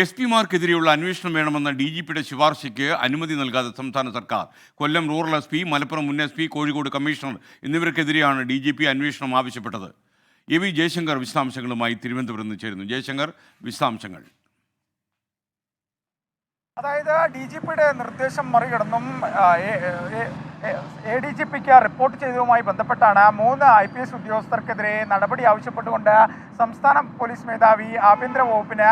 S പിമാർക്കെതിരെയുള്ള അന്വേഷണം വേണമെന്ന D G പിയുടെ ശുപാർശയ്ക്ക് അനുമതി നൽകാതെ സംസ്ഥാന സർക്കാർ. Kollam rural S P Malappuram മുൻ എസ് പി കോഴിക്കോട് കമ്മീഷണർ എന്നിവർക്കെതിരെയാണ് ഡി ജി പി അന്വേഷണം ആവശ്യപ്പെട്ടത്. എ വി ജയശങ്കർ വിശദാംശങ്ങളുമായി തിരുവനന്തപുരത്ത് നിന്ന് ചേരുന്നു. ജയശങ്കർ വിശദാംശങ്ങൾ. അതായത് ഡി ജി പിയുടെ നിർദ്ദേശം മറികടന്നും എ ഡി ജി പിക്ക് റിപ്പോർട്ട് ചെയ്തതുമായി ബന്ധപ്പെട്ടാണ് മൂന്ന് ഐ പി എസ് ഉദ്യോഗസ്ഥർക്കെതിരെ നടപടി ആവശ്യപ്പെട്ടുകൊണ്ട് സംസ്ഥാന പോലീസ് മേധാവി ആഭ്യന്തര വകുപ്പിന്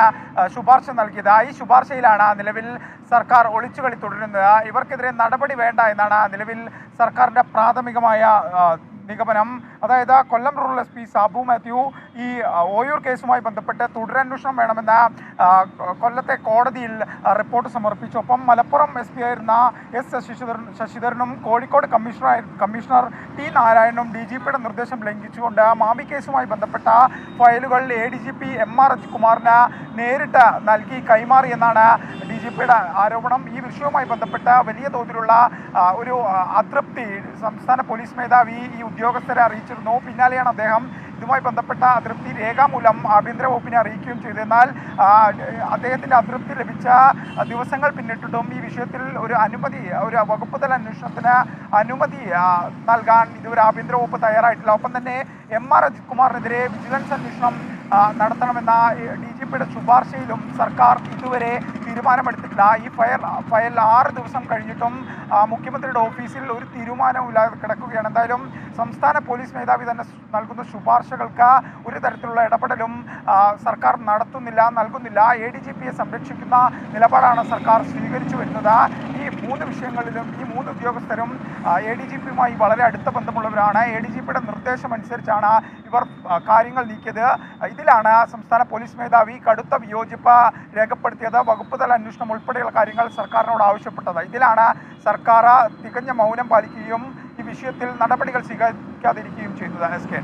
ശുപാർശ നൽകിയത്. ഈ ശുപാർശയിലാണ് നിലവിൽ സർക്കാർ ഒളിച്ചുകളി തുടരുന്നത്. ഇവർക്കെതിരെ നടപടി വേണ്ട എന്നാണ് നിലവിൽ സർക്കാരിന്റെ പ്രാഥമികമായ നിഗമനം. അതായത് Kollam rural S P Sabu Mathew ഈ ഓയൂർ കേസുമായി ബന്ധപ്പെട്ട് തുടരന്വേഷണം വേണമെന്ന് കൊല്ലത്തെ കോടതിയിൽ റിപ്പോർട്ട് സമർപ്പിച്ചു. ഒപ്പം മലപ്പുറം എസ് പി ആയിരുന്ന എസ് ശശിധരൻ ശശിധരനും കോഴിക്കോട് കമ്മീഷണർ കമ്മീഷണർ ടി നാരായണനും ഡി ജി പിയുടെ നിർദ്ദേശം ലംഘിച്ചുകൊണ്ട് മാമി കേസുമായി ബന്ധപ്പെട്ട ഫയലുകൾ A D G P M R അജികുമാറിന് നേരിട്ട് നൽകി കൈമാറി എന്നാണ് ഡി ജി പിയുടെ ആരോപണം ഈ വിഷയവുമായി ബന്ധപ്പെട്ട വലിയ തോതിലുള്ള ഒരു അതൃപ്തി സംസ്ഥാന പോലീസ് മേധാവി ഈ ഉദ്യോഗസ്ഥരെ അറിയിച്ചിരുന്നു. പിന്നാലെയാണ് അദ്ദേഹം ഇതുമായി ബന്ധപ്പെട്ട അതൃപ്തി രേഖാമൂലം ആഭ്യന്തര വകുപ്പിനെ അറിയിക്കുകയും ചെയ്തു എന്നാൽ അദ്ദേഹത്തിന്റെ അതൃപ്തി ലഭിച്ച ദിവസങ്ങൾ പിന്നിട്ടിട്ടും ഈ വിഷയത്തിൽ ഒരു അനുമതി ഒരു വകുപ്പ് തല അന്വേഷണത്തിന് അനുമതി നൽകാൻ ഇതുവരെ ആഭ്യന്തര വകുപ്പ് തയ്യാറായിട്ടില്ല. ഒപ്പം തന്നെ എം ആർ അജിത് കുമാറിനെതിരെ വിജിലൻസ് അന്വേഷണം നടത്തണമെന്ന ഡി ജി ശുപാർശയിലും സർക്കാർ ഇതുവരെ തീരുമാനമെടുത്തിട്ടില്ല. ഈ ഫയൽ ഫയൽ ആറ് ദിവസം കഴിഞ്ഞിട്ടും മുഖ്യമന്ത്രിയുടെ ഓഫീസിൽ ഒരു തീരുമാനവും ഇല്ലാതെ കിടക്കുകയാണ്. എന്തായാലും സംസ്ഥാന പോലീസ് മേധാവി തന്നെ നൽകുന്ന ശുപാർശകൾക്ക് ഒരു തരത്തിലുള്ള ഇടപെടലും സർക്കാർ നടത്തുന്നില്ല നൽകുന്നില്ല. എ ഡി ജി പിയെ സംരക്ഷിക്കുന്ന നിലപാടാണ് സർക്കാർ സ്വീകരിച്ചു വരുന്നത്. ഈ മൂന്ന് വിഷയങ്ങളിലും ഈ മൂന്ന് ഉദ്യോഗസ്ഥരും എ ഡി ജി പിയുമായി വളരെ അടുത്ത ബന്ധമുള്ളവരാണ്. എ ഡി ജി പിയുടെ നിർദ്ദേശമനുസരിച്ചാണ് ഇവർ കാര്യങ്ങൾ നീക്കിയത്. ഇതിലാണ് സംസ്ഥാന പോലീസ് മേധാവി കടുത്ത വിയോജിപ്പ് രേഖപ്പെടുത്തിയത് വകുപ്പ് തല അന്വേഷണം ഉൾപ്പെടെയുള്ള കാര്യങ്ങൾ സർക്കാരിനോട് ആവശ്യപ്പെട്ടത്. ഇതിലാണ് സർക്കാർ തികഞ്ഞ മൗനം പാലിക്കുകയും ഈ വിഷയത്തിൽ നടപടികൾ സ്വീകരിക്കാതിരിക്കുകയും ചെയ്യുന്നത് എസ് കെ.